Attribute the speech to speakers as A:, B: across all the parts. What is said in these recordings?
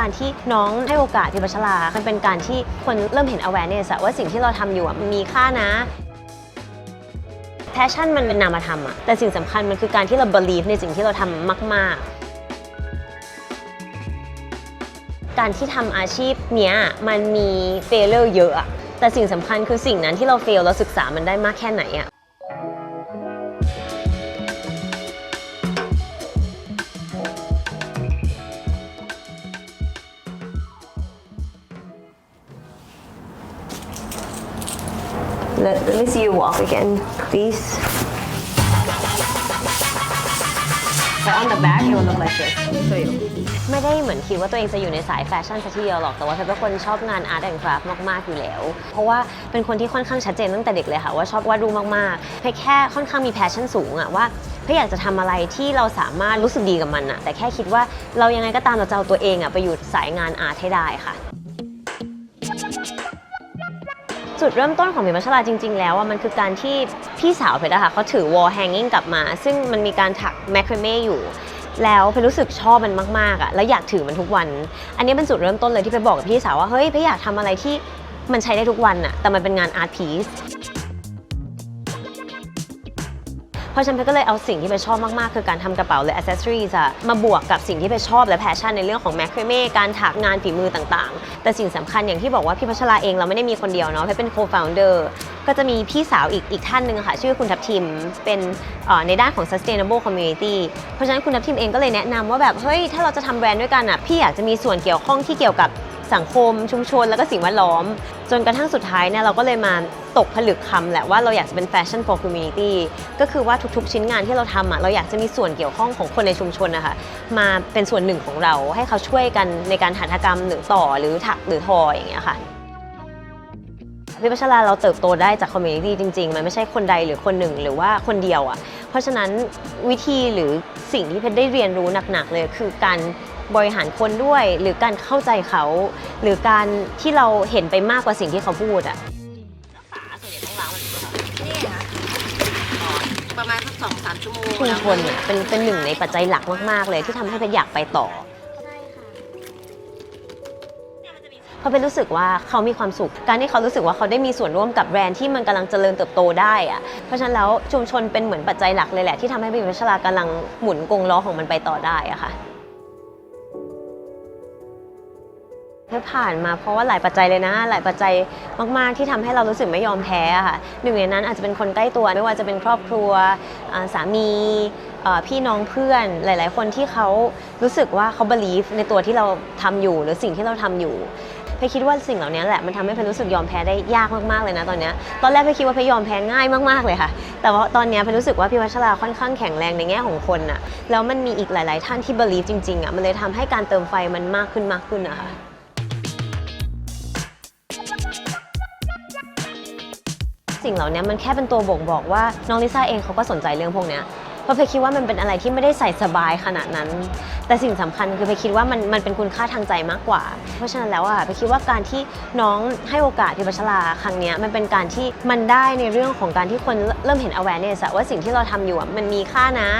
A: การที่น้องให้โอกาสพิพัชรา มันเป็นการที่คนเริ่มเห็น awareness ว่าสิ่งที่เราทำอยู่มันมีค่านะแพชชั่นมันเป็นนามธรรมอะแต่สิ่งสำคัญมันคือการที่เรา believe ในสิ่งที่เราทำมาก ๆการที่ทำอาชีพเนี้ยมันมี failure เยอะอะ แต่สิ่งสำคัญคือสิ่งนั้นที่เรา fail เราศึกษามันได้มากแค่ไหนอะ Let, let me see you walk again, please. But on the back, it will look like this. Show you. ไม่ได้เหมือนคิดว่าตัวเองจะอยู่ในสายแฟชั่นซะทีเดียวหรอก แต่ว่าเพชรเป็นคนชอบงานอาร์ตแอนด์คราฟต์มาก ๆ อยู่แล้ว เพราะว่าเป็นคนที่ค่อนข้างชัดเจนตั้งแต่เด็กเลยค่ะ ว่าชอบวาดรูปมาก ๆ เพชรแค่ค่อนข้างมีแพชชั่นสูงอะว่าเพชรอยากจะทำอะไรที่เราสามารถรู้สึกดีกับมันอะแต่แค่คิดว่าเรายังไงก็ตามเราจะเอาตัวเองอะไปอยู่สายงานอาร์ตให้ได้ค่ะ จุดเริ่มต้นของหมิวมัชลาจริง ๆ แล้วอะมันคือการที่พี่สาวเพชรอะค่ะเขาถือ wall hanging กลับมา ซึ่งมันมีการถักแมคครเม่อยู่ แล้วเพชรรู้สึกชอบมันมากๆอะแล้วอยากถือมันทุกวัน อันนี้เป็นจุดเริ่มต้นเลยที่เพชรบอกกับพี่สาวว่าเฮ้ยเพชรอยากทำอะไรที่มันใช้ได้ทุกวันอะแต่มันเป็นงานอาร์ตพีซ เพราะฉะนันเพชรก็เลยเอาสิ่งที่เพชรชอบมากๆ คือการทำกระเป๋าหรือ accessories อะมาบวกกับสิ่งที่เพชรชอบและแพชชั่นในเรื่องของแมคครเม่การถักงานฝีมือต่างๆ แต่สิ่งสำคัญอย่างที่บอกว่าพี่พัชราเองเราไม่ได้มีคนเดียวเนาะเพชรเป็น co-founder ก็จะมีพี่สาวอีกอีกท่านหนึ่งค่ะชื่อคุณทัพทิมเป็นในด้านของ sustainable community เพราะฉะนั้นคุณทัพทิมเองก็เลยแนะนำว่าแบบเฮ้ยถ้าเราจะทำแบรนด์ด้วยกันอะพี่อยากจะมีส่วนเกี่ยวข้องที่เกี่ยวกับสังคมชุมชนแล้วก็สิ่งแวดล้อม จนกระทั่งสุดท้ายเนี่ยเราก็เลยมา ตกผลึกคำแหละว่าเราอยากจะเป็น fashion for community ก็คือว่าทุกๆ ชิ้นงานที่เราทำอะเราอยากจะมีส่วนเกี่ยวข้องของคนในชุมชนนะคะมาเป็นส่วนหนึ่งของเราให้เขาช่วยกันในการหัตถกรรมหรือต่อหรือถักหรือทออย่างเงี้ยค่ะพี่พัชราเราเติบโตได้จากคอมมูนิตี้จริง ๆ มันไม่ใช่คนใดหรือคนหนึ่งหรือว่าคนเดียวอะ่ะ เพราะฉะนั้นวิธีหรือสิ่งที่เพชรได้เรียนรู้หนักๆเลยคือการบริหารคนด้วย หรือการเข้าใจเขา หรือการที่เราเห็นไปมากกว่าสิ่งที่เขาพูดอะ
B: นี่ ประมาณสักสองสามชั่วโมง
A: ชุมชนเนี่ยเป็นเป็นหนึ่งในปัจจัยหลักมาก ๆ เลยที่ทำให้เพชรอยากไปต่อ เพราะเป็นรู้สึกว่าเขามีความสุข การที่เขารู้สึกว่าเขาได้มีส่วนร่วมกับแบรนด์ที่มันกำลังเจริญเติบโตได้อะเพราะฉะนั้นแล้วชุมชนเป็นเหมือนปัจจัยหลักเลยแหละที่ทำให้บิมวัชรากำลังหมุนกงล้อของมันไปต่อได้อะค่ะ ให้ผ่านมาเพราะว่าหลายปัจจัยเลยนะ หลายปัจจัยมาก ๆ ที่ทำให้เรารู้สึกไม่ยอมแพ้ค่ะหนึ่งในนั้นอาจจะเป็นคนใกล้ตัวไม่ว่าจะเป็นครอบครัวสามีพี่น้องเพื่อนหลาย ๆ คนที่เขารู้สึกว่าเขา believe ในตัวที่เราทำอยู่หรือสิ่งที่เราทำอยู่เพคิดว่าสิ่งเหล่านี้แหละมันทำให้เพรู้สึกยอมแพ้ได้ยากมาก ๆ เลยนะตอนนี้ตอนแรกเพคิดว่าเพยยอมแพ้ง่ายมาก ๆ เลยค่ะ แต่ว่าตอนนี้เพรู้สึกว่าพี่วัชราค่อนข้างแข็งแรงในแง่ของคนอะแล้วมันมีอีกหลาย ๆ ท่านที่ believe จริง ๆอะมันเลยทำให้การเติมไฟมันมากขึ้นมากขึ้นอะค่ะ สิ่งเหล่านี้มันแค่เป็นตัวบ่งบอกว่าน้องลิซ่าเองเขาก็สนใจเรื่องพวกนี้เพราะเพคคิดว่ามันเป็นอะไรที่ไม่ได้ใส่สบายขนาดนั้น แต่สิ่งสำคัญคือเพคคิดว่ามันมันเป็นคุณค่าทางใจมากกว่า เพราะฉะนั้นแล้วอะเพคคิดว่าการที่น้องให้โอกาสพิพัชราครั้งนี้มันเป็นการที่มันได้ในเรื่องของการที่คนเริ่มเห็น awareness ว่าสิ่งที่เราทำอยู่มันมีค่านะ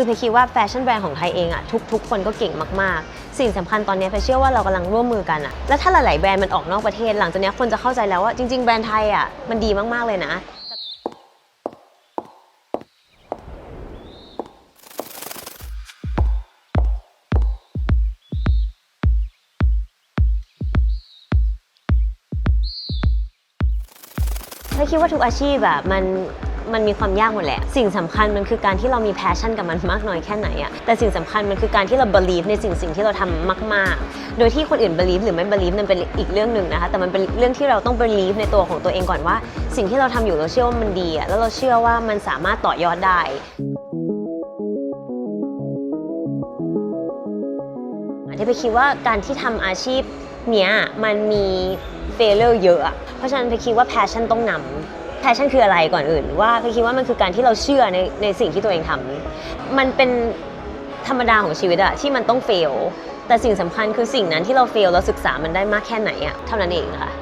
A: คือเพคิดว่าแฟชั่นแบรนด์ของไทยเองอะทุกๆ คนก็เก่งมากๆ สิ่งสำคัญตอนนี้เพเชื่อว่าเรากำลังร่วมมือกันอะแล้วถ้าหลายๆแบรนด์มันออกนอกประเทศ หลังจากนี้คนจะเข้าใจแล้วว่าจริง ๆ แบรนด์ไทยอะมันดีมากๆเลยนะถ้าคิดว่าทุกอาชีพอะมัน มันมีความยากหมดแหละ สิ่งสำคัญมันคือการที่เรามีแพชชั่นกับมันมากน้อยแค่ไหนอะแต่สิ่งสำคัญมันคือการที่เรา believe ในสิ่งสิ่งที่เราทำมาก ๆ โดยที่คนอื่น believe หรือไม่ believe นั่นเป็นอีกเรื่องหนึ่งนะคะ แต่มันเป็นเรื่องที่เราต้อง believe ในตัวของตัวเองก่อนว่า สิ่งที่เราทำอยู่เราเชื่อว่ามันดีอะแล้วเราเชื่อว่ามันสามารถต่อยอดได้ที่ไปคิดว่าการที่ทำอาชีพเนี้ยมันมีเฟลเลอร์เยอะอะ เพราะฉะนั้นไปคิดว่าแพชชั่นต้องนำ แพชชั่นคืออะไรก่อนอื่น ว่าพี่คิดว่ามันคือการที่เราเชื่อในในสิ่งที่ตัวเองทำมันเป็นธรรมดาของชีวิตอะที่มันต้องเฟลแต่สิ่งสำคัญคือสิ่งนั้นที่เราเฟลเราศึกษามันได้มากแค่ไหนอะเท่านั้นเองค่ะ